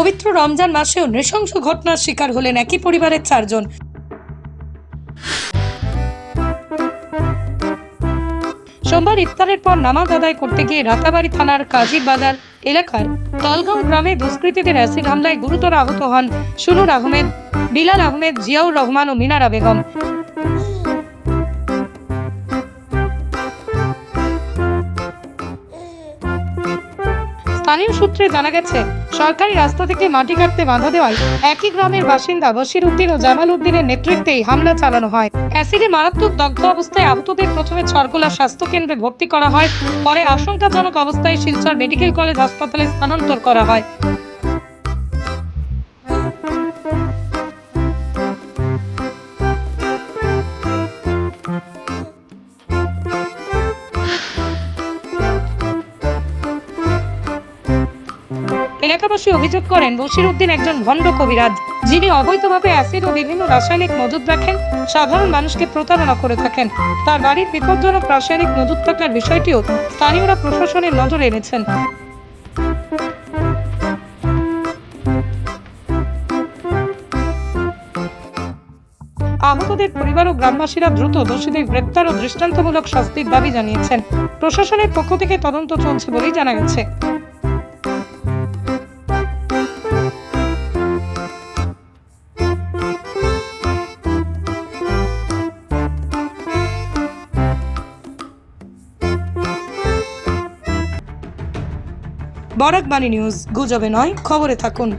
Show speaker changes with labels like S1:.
S1: পবিত্র রমজান মাসেও নৃশংস ঘটনার শিকার হলেন একই পরিবারের চারজন। সোমবার ইফতারের পর নামাজ আদায় করতে গিয়ে রাতাবাড়ি থানার কাজীর বাজার এলাকার তলগাঁও গ্রামে দুষ্কৃতীদের অ্যাসিড হামলায় গুরুতর আহত হন সুনুর আহমেদ, বিলাল আহমেদ, জিয়াউর রহমান ও মিনারা বেগম। স্থানীয় সূত্রে জানা গেছে সরকারি রাস্তা থেকে মাটি কাটতে বাধা দেওয়ায় একই গ্রামের বাসিন্দা বশির উদ্দিন ও জামাল উদ্দিনের নেতৃত্বে হামলা চালানো হয়। অ্যাসিডে মারাত্মক দগ্ধ অবস্থায় আহতদের প্রথমে ছরকোলা স্বাস্থ্য কেন্দ্রে ভর্তি করা হয়, পরে আশঙ্কাজনক অবস্থায় শিলচর মেডিকেল কলেজ হাসপাতালে স্থানান্তর করা হয়। এলাকাবাসী অভিযোগ করেন বশির উদ্দিন একজন ভণ্ড কবিরাজ, যিনি অবৈধভাবে অ্যাসিড ও বিভিন্ন রাসায়নিক মজুদ রাখেন, সাধারণ মানুষকে প্রতারণা করে থাকেন। তার বাড়ির বিপজ্জনক রাসায়নিক মজুদ থাকার বিষয়টিও স্থানীয়রা প্রশাসনের নজরে এনেছেন। আহতদের পরিবার ও গ্রামবাসীরা দ্রুত দোষীদের গ্রেপ্তার ও দৃষ্টান্তমূলক শাস্তির দাবি জানিয়েছেন। প্রশাসনের পক্ষ থেকে তদন্ত চলছে বলেই জানা গেছে। বরাক বাণী নিউজ গুজবে নয় খবরে থাকুন।